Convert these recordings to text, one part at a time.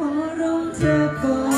all wrong tempo.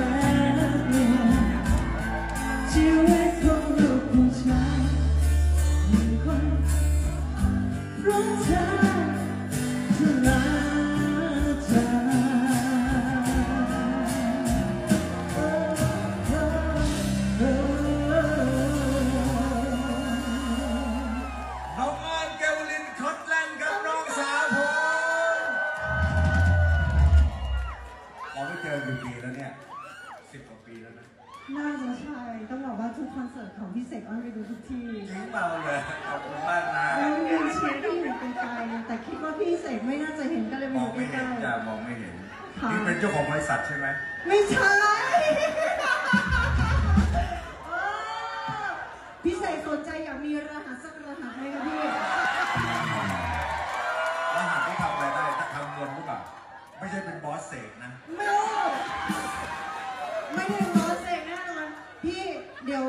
เมาเลยขอบคุณมากนะแล้วมันมีชิ้นที่เห็นเป็นไกลแต่คิดว่าพี่เสกไม่น่าจะเห็นก็เลยมองไม่ได้จ้ะมองไม่เห็นพี่เป็นเจ้าของบริษัทใช่ไหมไม่ใช่พี่เสกสนใจอยากมีรหัสสักรหัสไหมคะพี่แล้วหากที่ทำอะไรได้ถ้าทำเงินหรืล่าไม่ใช่เป็นบอสเสกนะ no ไม่ใช่บอสเสกแน่นอนพี่เดี๋ยว